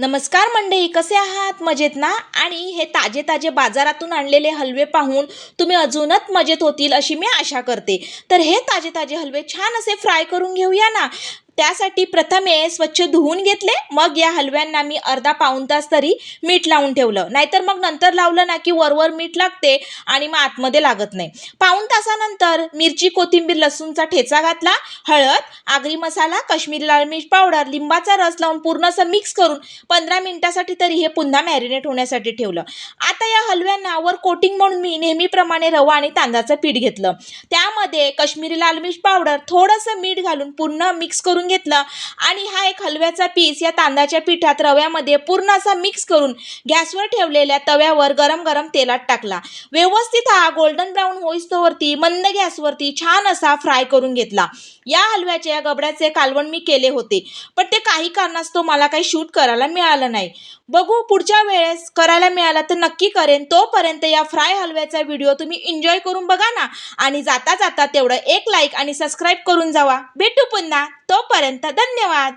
नमस्कार मंडळी कसे आहात? मजेत ना? आणि हे ताजे ताजे बाजारातून आणलेले हलवे पाहून तुम्ही अजूनच मजेत होतील अशी मी आशा करते. तर हे ताजे ताजे हलवे छान असे फ्राय करून घेऊया ना? त्यासाठी प्रथमे स्वच्छ धुवून घेतले मग या हलव्यांना मी अर्धा पाऊण तास तरी मीठ लावून ठेवलं. नाहीतर मग नंतर लावलं ना की वरवर मीठ लागते आणि मग आतमध्ये लागत नाही. पाऊण तासानंतर मिरची कोथिंबीर लसूणचा ठेचा घातला हळद आगरी मसाला काश्मीरी लाल मिर्च पावडर लिंबाचा रस लावून पूर्ण असं मिक्स करून पंधरा मिनिटासाठी तरी हे पुन्हा मॅरिनेट होण्यासाठी ठेवलं. आता या हलव्यांना वर कोटिंग म्हणून मी नेहमीप्रमाणे रवा आणि तांदळाचं पीठ घेतलं. त्यामध्ये काश्मीरी लाल मिर्च पावडर थोडंसं मीठ घालून पूर्ण मिक्स करून घेतलं. आणि हा एक हलव्याचा पीस या तांदळाच्या पिठात रव्यामध्ये पूर्ण असा मिक्स करून गॅसवर ठेवलेल्या तव्यावर गरम गरम तेलात टाकला. व्यवस्थित हा गोल्डन ब्राऊन होईस्तोवरती मंद गॅसवरती छान असा फ्राय करून घेतला. या हलव्याच्या या गबड्याचे कालवण मी केले होते. पण ते काही कारणास्तव मला काही शूट करायला मिळालं नाही. बघू पुढच्या वेळेस करायला मिळाला तर नक्की करेन. तोपर्यंत या फ्राय हलव्याचा व्हिडिओ तुम्ही एन्जॉय करून बघा ना. आणि जाता जाता तेवढं एक लाईक आणि सबस्क्राईब करून जावा. भेटू पुन्हा. तोपर्यंत धन्यवाद.